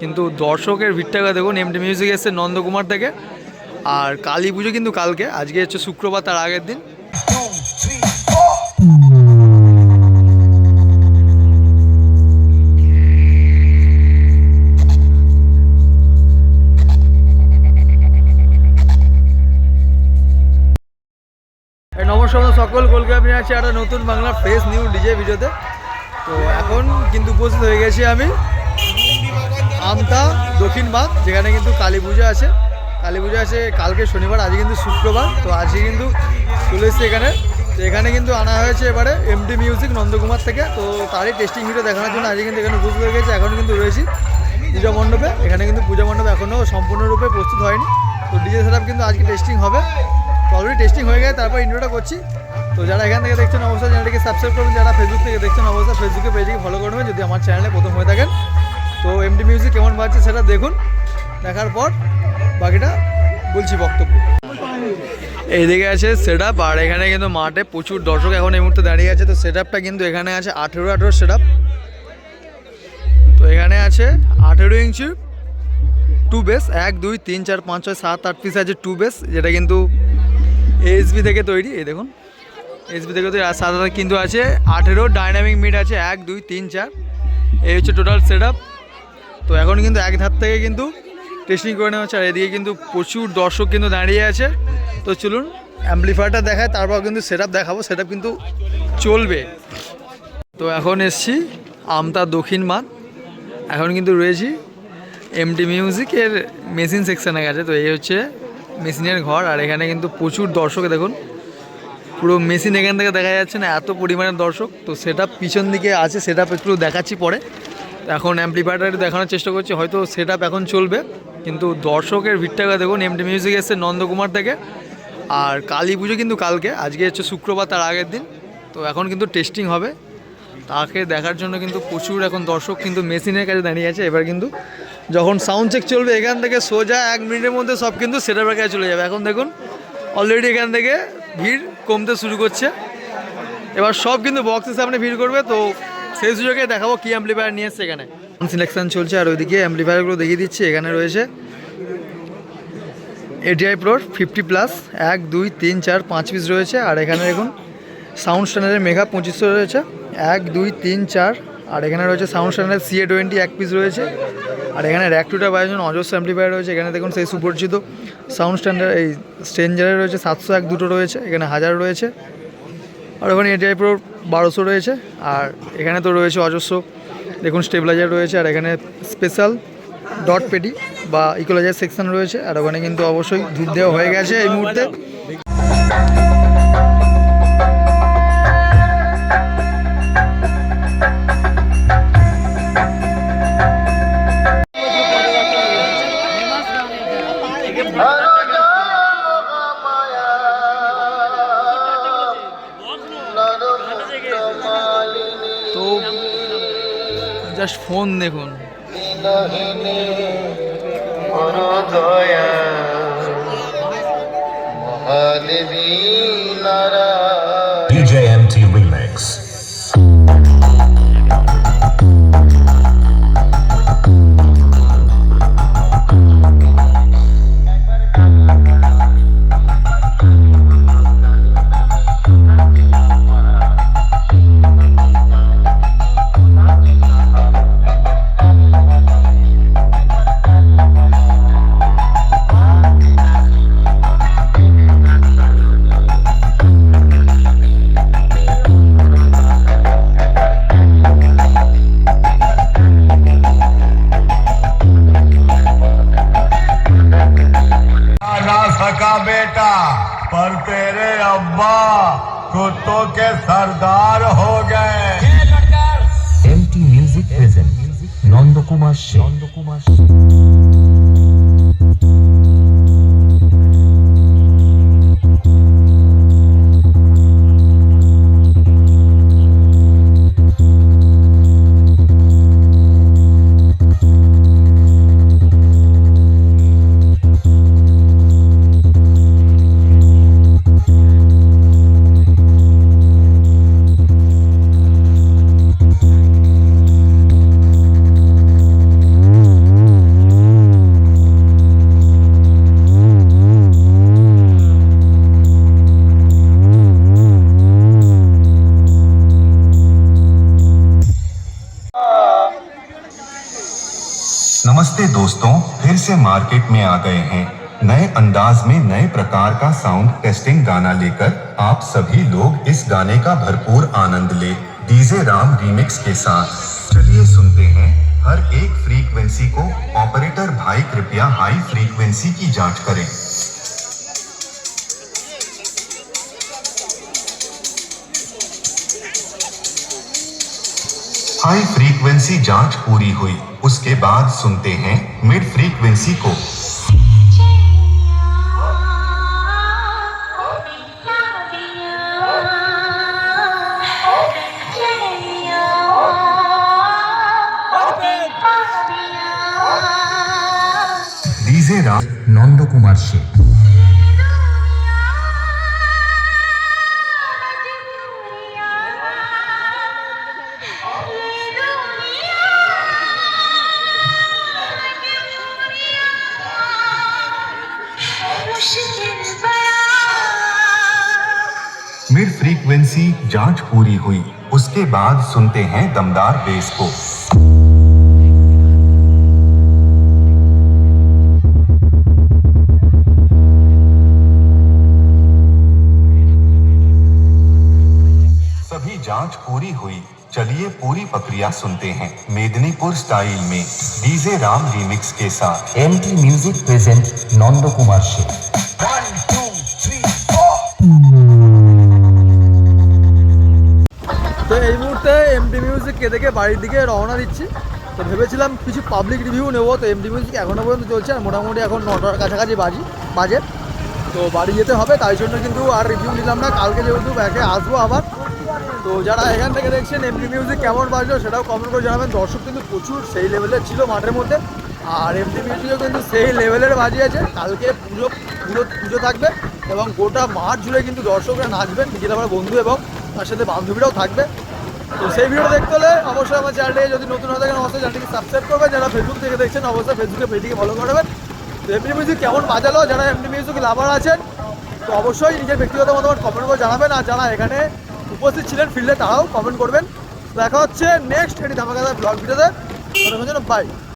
কিন্তু দর্শকের ভিড়টাকে দেখুন এমডি মিউজিক এসছে নন্দকুমার থেকে। আর কালী পুজো কিন্তু কালকে, আজকে হচ্ছে শুক্রবার, তার আগের দিন। নমস্কার সকল কলকাতা নিয়ে আছে, একটা নতুন বাংলা ফ্রেশ নিউ ডিজে ভিডিওতে। তো এখন কিন্তু উপস্থিত হয়ে গেছি আমি। আমতা, দক্ষিণ বাগ যেখানে কিন্তু কালী পুজো আছে। কালী পুজো আছে কালকে শনিবার, আজকে কিন্তু শুক্রবার। তো আজকে কিন্তু চলে এসেছি এখানে। তো এখানে কিন্তু আনা হয়েছে এবারে এমডি মিউজিক নন্দকুমার থেকে। তো তারই টেস্টিং ভিডিও দেখানোর জন্য আজকে কিন্তু এখানে উপস্থিত হয়ে গেছে। এখন কিন্তু রয়েছি পূজা মণ্ডপে। এখানে কিন্তু পূজা মণ্ডপ এখনও সম্পূর্ণরূপে প্রস্তুত হয়নি। তো ডিজে সেটআপ কিন্তু আজকে টেস্টিং হবে। তো অলরেডি টেস্টিং হয়ে গেছে, তারপর ইন্ট্রোটা করছি। তো যারা এখান থেকে দেখছেন, অবশ্যই চ্যানেলটিকে সাবস্ক্রাইব করুন। যারা ফেসবুক থেকে দেখছেন, অবশ্যই ফেসবুকে পেজটিকে ফলো করবেন যদি আমার চ্যানেলে প্রথম হয়ে থাকেন তো এমডি মিউজিক কেমন বাজছে সেটা দেখুন। দেখার পর বাকিটা বলছি বক্তব্য। এইদিকে আছে সেট আপ আর এখানে কিন্তু মাঠে প্রচুর দর্শক এখন এই মুহূর্তে দাঁড়িয়ে আছে। তো সেট আপটা কিন্তু এখানে আছে আঠেরো আঠেরো সেট আপ তো এখানে আছে আঠেরো ইঞ্চি টু বেস এক, দুই, তিন, চার, পাঁচ, ছয়, সাত, আট পিস আছে টু বেস যেটা কিন্তু এসবি থেকে তৈরি। এই দেখুন এসবি থেকে তৈরি। সাত কিন্তু আছে আঠেরো ডাইনামিক মিট আছে, এক, দুই, তিন, চার। এই হচ্ছে টোটাল সেট তো এখন কিন্তু এক ধার থেকে কিন্তু টেস্টিং করে নেওয়া হচ্ছে। আর এদিকে কিন্তু প্রচুর দর্শক কিন্তু দাঁড়িয়ে আছে। তো চলুন অ্যাম্পলিফায়ারটা দেখায় তারপর কিন্তু সেট দেখাবো। সেট কিন্তু চলবে। তো এখন এসছি আমতা দক্ষিণ মাঠ। এখন কিন্তু রয়েছি এমটি মিউজিকের মেশিন সেকশানে গেছে তো এই হচ্ছে মেশিনের ঘর। আর এখানে কিন্তু প্রচুর দর্শক, দেখুন, পুরো মেশিন এখান থেকে দেখা যাচ্ছে না, এত পরিমাণের দর্শক। তো সেটা পিছন দিকে আছে সেটা একটু দেখাচ্ছি পরে। এখন অ্যাম্পলিফায়ারটা দেখানোর চেষ্টা করছি, হয়তো সেট এখন চলবে, কিন্তু দর্শকের ভিড়টাকে দেখুন এমটি মিউজিক এসছে নন্দকুমার থেকে, আর কালী পুজো কিন্তু কালকে, আজকে হচ্ছে শুক্রবার, তার আগের দিন, তো এখন কিন্তু টেস্টিং হবে, তাকে দেখার জন্য কিন্তু প্রচুর এখন দর্শক কিন্তু মেশিনের কাছে দাঁড়িয়ে আছে, এবার কিন্তু যখন সাউন্ড চেক চলবে, এখান থেকে সোজা এক মিনিটের মধ্যে সব কিন্তু সেটার কাছে চলে যাবে, এখন দেখুন অলরেডি এখান থেকে ভিড় কমতে শুরু করছে, এবার সব কিন্তু বক্সের সামনে ভিড় করবে, তো সেই সুযোগে দেখাবো কি অ্যাম্পলিফায়ার নিয়ে এসছে এখানে। সিলেকশন চলছে আর ওইদিকে অ্যাম্পলিফায়ারগুলো দেখিয়ে দিচ্ছি, এখানে রয়েছে এটিআই প্রোর ফিফটি প্লাস এক, দুই, তিন, চার, পাঁচ পিস রয়েছে। আর এখানে দেখুন সাউন্ড স্ট্যান্ডার্ডের মেঘা পঁচিশশো রয়েছে। এক, দুই, তিন, চার, আর এখানে রয়েছে sound standard C A twenty এক পিস রয়েছে। আর এখানে র্যাক টুটা বায়োজন অজস্র অ্যাম্পলিফায়ার রয়েছে। এখানে দেখুন সেই সুপরিচিত সাউন্ড স্ট্যান্ডার্ড এই স্ট্রেঞ্জারের রয়েছে, সাতশো এক দুটো রয়েছে। এখানে হাজার রয়েছে। আর ওখানে এটিআই প্রো বারোশো রয়েছে আর এখানে তো রয়েছে অজস্র, দেখুন স্টেবিলাইজার রয়েছে আর এখানে স্পেশাল ডট পেটি বা ইকোলাইজার সেকশন রয়েছে আর ওখানে কিন্তু অবশ্যই ধূপ দেওয়া হয়ে গেছে এই মুহূর্তে। জাস্ট ফোন দেখুন। DJ का बेटा पर तेरे अब्बा कुत्तों के सरदार हो गए। M T music present Nand Kumar Nand Kumar से मार्केट में आ गए हैं। नए अंदाज में नए प्रकार का साउंड टेस्टिंग गाना लेकर आप सभी लोग इस गाने का भरपूर आनंद ले। डीजे राम रीमिक्स के साथ। चलिए सुनते हैं। हर एक फ्रीक्वेंसी को ऑपरेटर भाई कृपया हाई फ्रीक्वेंसी की जाँच करें। हाई फ्रीक्वेंसी जांच पूरी हुई उसके बाद सुनते हैं मिड फ्रीक्वेंसी को DJ Ram Nandakumar Sheikh mid frequency जाँच पूरी हुई, उसके बाद सुनते हैं दमदार बेस को। सभी जाँच पूरी हुई चलिए पूरी प्रक्रिया सुनते हैं मेदिनीपुर स्टाइल में डीजे राम रीमिक्स के साथ MT music present Nandakumar Sheikh তো এই মুহূর্তে এমডি মিউজিক কে দেখে বাড়ির দিকে রওনা দিচ্ছি তো ভেবেছিলাম কিছু পাবলিক রিভিউ নেবো তো এমডি মিউজিক এখনও পর্যন্ত চলছে আর মোটামুটি এখন নটার কাছাকাছি বাজি বাজে তো বাড়ি যেতে হবে তাই জন্য কিন্তু আর রিভিউ নিলাম না কালকে যেহেতু ব্যাকে আসবো আবার তো যারা এখান থেকে দেখছেন এমডি মিউজিক কেমন বাজলো সেটাও কমেন্ট করে জানাবেন। দর্শক কিন্তু প্রচুর সেই লেভেলের ছিল মাঠের মধ্যে। আর এমডি মিউজিকও কিন্তু সেই লেভেলের বাজিয়েছে। কালকে পুজো পুরো পুজো থাকবে এবং গোটা মাঠ জুড়ে কিন্তু দর্শকরা নাচবেন, নিজের আমার বন্ধু এবং তার সাথে বান্ধবীরাও থাকবে। তো সেই ভিডিও দেখতে হলে অবশ্যই আমার চ্যানেলটিকে যদি নতুন হয়ে থাকেন, অবশ্যই চ্যানেলটিকে সাবস্ক্রাইব করবেন। যারা ফেসবুক থেকে দেখছেন, অবশ্যই ফেসবুকে পেজটিকে ফলো করবেন। তো এমনি মিউজিক কেমন বাজালো? যারা এমনি মিউজিক লাভার আছেন, তো অবশ্যই নিজের ব্যক্তিগত মতামত কমেন্ট করে জানাবেন। আর যারা এখানে উপস্থিত ছিলেন ফিল্ডে তারাও কমেন্ট করবেন। দেখা হচ্ছে নেক্সট এটি ধামাকাদার ব্লগ ভিডিওতে। বাই